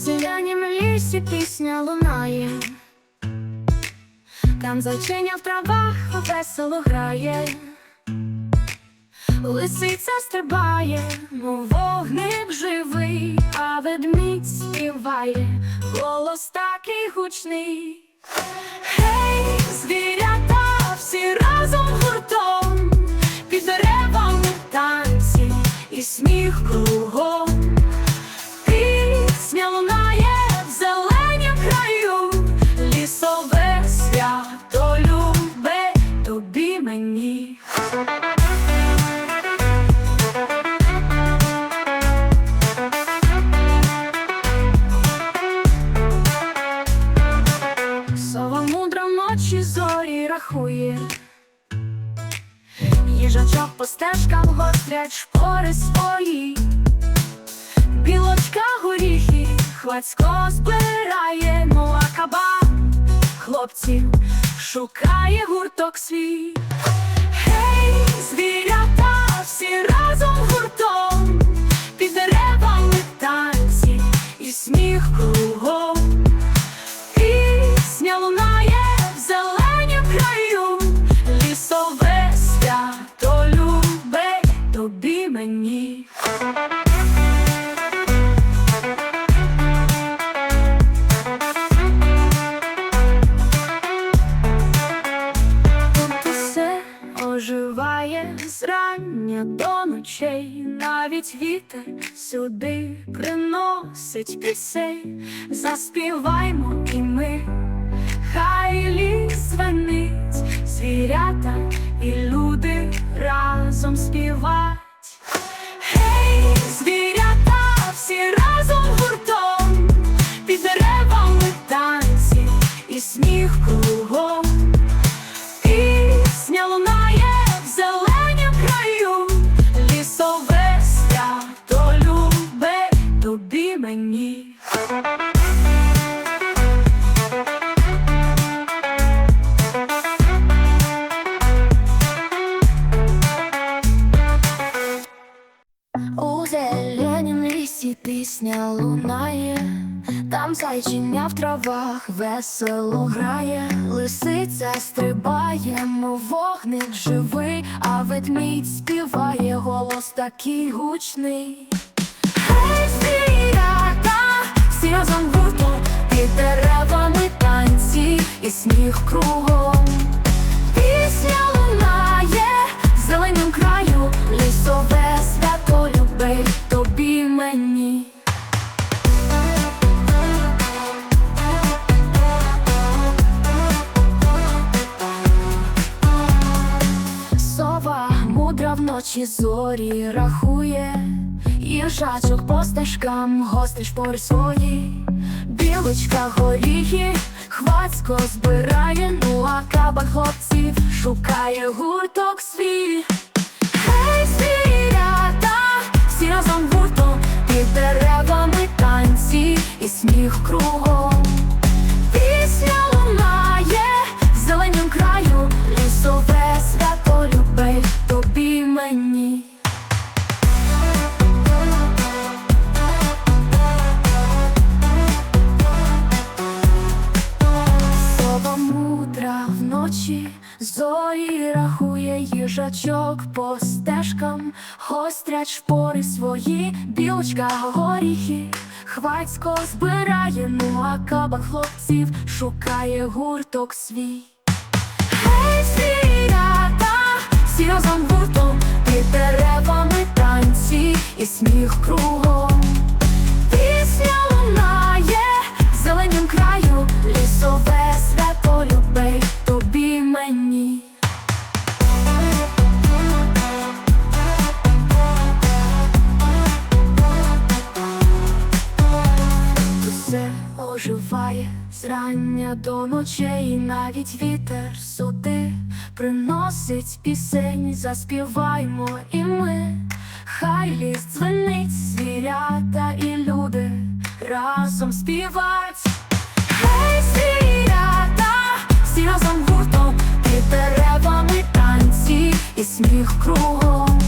зелянім лісі пісня лунає, там зайчиня в травах весело грає, лисиця стрибає, мов вогник живий, а ведмідь співає, голос такий гучний. Гей, звірята, всі разом гуртом, під деревами танці і сміх кругом. Рахує, їжачок по стежкам гострять шпори свої. Білочка горіхи хвацько збирає, ну а кабан хлопців шукає гурток свій. Гей, звірята, всі разом усе оживає зрання до ночей, навіть вітер сюди приносить пісень, заспіваймо і ми, хай ліс звенить, звірята і люди разом співать. Лісі пісня лунає, там зайчиня в травах весело грає, лисиця стрибає, мов вогник живий, а ведмідь співає голос такий гучний. Гей, звірята, всі разом гуртом, під деревами танці і сміх кругом. Мені. Сова мудра вночі зорі рахує, їжачок по стежкам гострі шпори свої, білочка горіхи, хвацько збирає, ну а кабан хлопців шукає гурток свій. Гей, звірята, всі разом гуртом, і сміх кругом. Пісня лунає в зеленім краю, лісове свято любить тобі мені. Сова мудра вночі зорі рахує їжачок по стежкам, гострять шпори свої, білочка горіхи, хвацько збирає, ну а кабан хлопців шукає гурток свій. Гей, сірята всі гуртом, Усе оживає зрання до ночей, навіть вітер суди приносить пісень, заспіваймо і ми, хай ліс дзвенить, звірята і люди разом співать. Гей, звірята, всі разом гуртом, під деревами танці і сміх кругом.